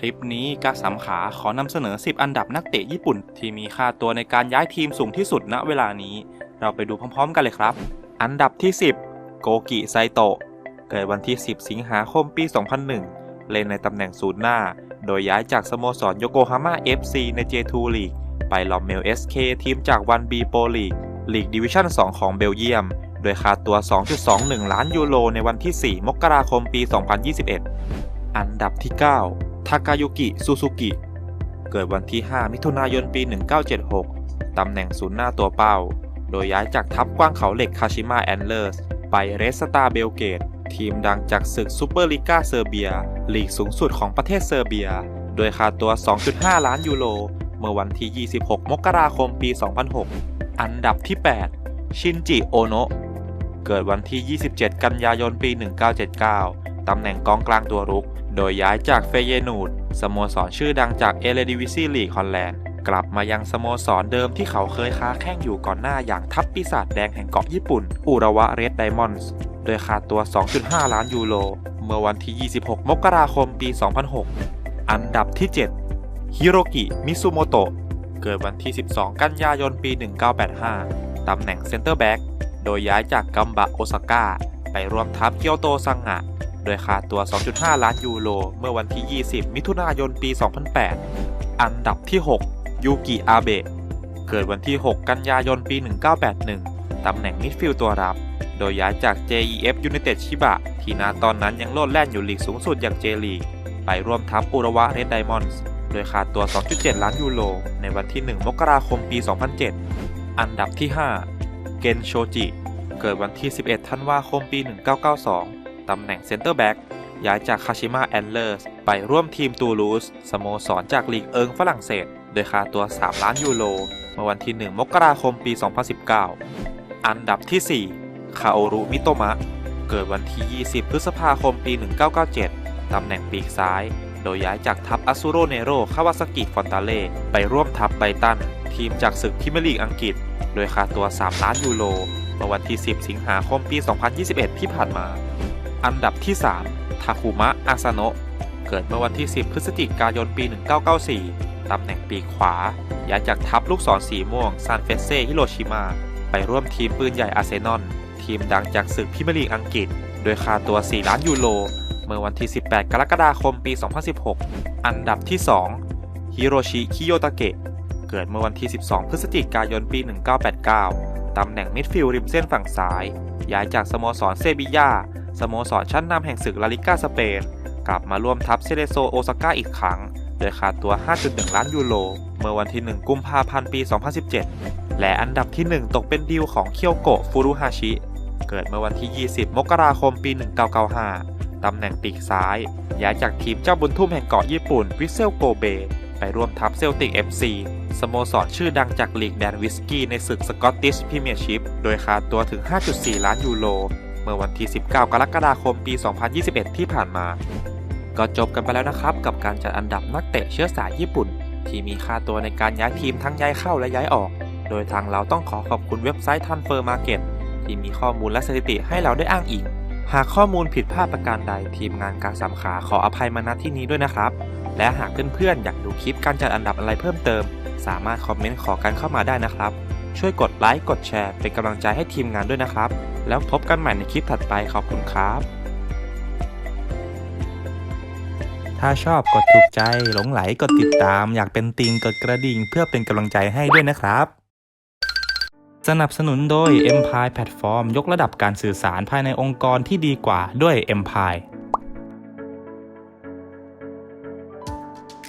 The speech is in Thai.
คลิปนี้กาสามขาขอนำเสนอ 10 อันดับนักเตะญี่ปุ่น ที่มีค่าตัวในการย้ายทีมสูงที่สุดณเวลานี้ เราไปดูพร้อมๆ กันเลยครับ อันดับที่ 10 โกกิไซโตะเกิดวันที่ 10 สิงหาคมปี 2001 เล่นในตำแหน่งศูนย์หน้า โดยย้ายจากสโมสรโยโกฮาม่า FC ใน J2 ลีกไปลอมเมล SK ทีมจากวันบีโปลีกลีกดิวิชั่น 2 ของเบลเยียม โดยค่าตัว 2.21 ล้านยูโรในวันที่ 4 มกราคมปี 2021 อันดับที่ 9 ทากายุกิ ซูซูกิ เกิดวันที่ 5 มิถุนายน ปี 1976 ตำแหน่งศูนย์หน้าตัวเป้า โดยย้ายจากทัพกว้างเขาเหล็กคาชิมาแอนเลอร์สไปเรสตาเบลเกต ทีมดังจากศึกซูเปอร์ลีกาเซอร์เบีย ลีกสูงสุดของประเทศเซอร์เบีย โดยค่าตัว 2.5 ล้านยูโร เมื่อวันที่ 26 มกราคม ปี 2006 อันดับที่ 8 ชินจิ โอโนะ เกิดวันที่ 27 กันยายน ปี 1979 ตำแหน่งกองกลางตัวรุก โดยย้ายจากเฟเยนูดสโมสรชื่อดังจากเอเลดิวิซีลีกฮอลแลนด์ กลับมายังสโมสรเดิมที่เขาเคยค้าแข่งอยู่ก่อนหน้าอย่างทัพปีศาจแดงแห่งเกาะญี่ปุ่น อุระวะเรดไดมอนด์โดยค่าตัว 2.5 ล้านยูโร เมื่อวันที่ 26 มกราคมปี 2006 อันดับที่ 7 ฮิโรกิ มิซุโมโตะ เกิดวันที่ 12 กันยายน ปี 1985 ตำแหน่งเซนเตอร์แบ็กโดยย้ายจากกัมบะโอซาก้าไปร่วมทัพเกียวโตซังงะ โดยค่าตัว 2.5 ล้านยูโร เมื่อวันที่ 20 มิถุนายน ปี 2008 อันดับที่ 6 ยูกิอาเบะ เกิดวันที่ 6 กันยายน ปี 1981 ตำแหน่งมิดฟิลด์ตัวรับ โดยย้ายจาก JEF United ชิบะ ที่นาตอนนั้นยังโลดแล่นอยู่ลีกสูงสุดอย่างเจลีก ไปร่วมทัพอุระวะเรดไดมอนด์โดยค่าตัว 2.7 ล้านยูโร ในวันที่ 1 มกราคม ปี 2007 อันดับที่ 5 เกนโชจิ เกิดวันที่ 11 ธันวาคม ปี 1992 ตำแหน่งเซนเตอร์แบ็กย้ายจากคาชิมาแอนเลอร์สไปร่วมทีมตูลูสสโมสรจากลีกเอิงฝรั่งเศส โดยค่าตัว 3 ล้านยูโรเมื่อวันที่ 1 มกราคมปี 2019 อันดับที่ 4 คาโอรุมิโตมะ เกิดวันที่ 20 พฤษภาคมปี 1997 ตำแหน่งปีกซ้าย โดยย้ายจากทัพอาซูโรเนโรคาวาซากิฟอนตาเล่ไปร่วมทัพไบตัน ทีมจากศึกพรีเมียร์ลีกอังกฤษ โดยค่าตัว 3 ล้านยูโรเมื่อวันที่ 10 สิงหาคมปี 2021 ที่ผ่านมา อันดับที่ 3 ทาคุมะ อาซาโนะ เกิดเมื่อวันที่ 10 พฤศจิกายน ปี 1994 ตำแหน่งปีกขวา ย้ายจากทัพลูกศรสีม่วงซานเฟเซ่ฮิโรชิมา ไปร่วมทีมปืนใหญ่อาร์เซนอล ทีมดังจากศึกพรีเมียร์ลีกอังกฤษ โดยค่าตัว 4 ล้านยูโร เมื่อวันที่ 18 กรกฎาคม ปี 2016 อันดับที่ 2ฮิโรชิ คิโยตะเกะ เกิดเมื่อวันที่ 12 พฤศจิกายนปี 1989 ตำแหน่งมิดฟิลด์ริมเส้นฝั่งซ้าย ย้ายจากสโมสรเซบียาสโมสรชั้นนำแห่งศึกลาลิก้าสเปน กลับมาร่วมทัพเซเลโซโอซาก้าอีกครั้ง โดยค่าตัว 5.1 ล้านยูโร เมื่อวันที่ 1 กุมภาพันธ์ ปี 2017 และอันดับที่ 1 ตกเป็นดีลของเคียวโกะฟูรุฮาชิ เกิดเมื่อวันที่ 20 มกราคม ปี 1995 ตำแหน่งปีกซ้าย ย้ายจากทีมเจ้าบุญทุ่มแห่งเกาะญี่ปุ่นวิเซลโกเบ ไปร่วมทัพเซลติก FC สโมสรชื่อดังจากลีกแดนวิสกี้ในศึกสกอตติชพรีเมียร์ชิพโดยค่าตัวถึง 5.4 ล้านยูโร เมื่อวันที่ 19 กรกฎาคมปี 2021 ที่ผ่านมา ก็จบกันไปแล้วนะครับ กับการจัดอันดับนักเตะเชื้อสายญี่ปุ่น ที่มีค่าตัวในการย้ายทีมทั้งย้ายเข้าและย้ายออก โดยทางเราต้องขอขอบคุณเว็บไซต์ทันเฟอร์มาร์เก็ตที่มีข้อมูลและสถิติให้เราได้อ้างอิงหากข้อมูลผิดพลาดประการใดทีมงานการสามขาขออภัยมาณที่นี้ด้วยนะครับ และหากเพื่อนๆ อยากดูคลิปการจัดอันดับอะไรเพิ่มเติม สามารถคอมเมนต์ขอกันเข้ามาได้นะครับ ช่วยกดไลค์กดแชร์เป็นกำลังใจให้ทีมงานด้วยนะครับ แล้วพบกันใหม่ในคลิปถัดไปขอบคุณครับ ถ้าชอบกดถูกใจหลงไหลกดติดตาม อยากเป็นติงกดกระดิ่งเพื่อเป็นกำลังใจให้ด้วยนะครับ สนับสนุนโดย Empire Platform ยกระดับการสื่อสารภายในองค์กรที่ดีกว่าด้วย Empire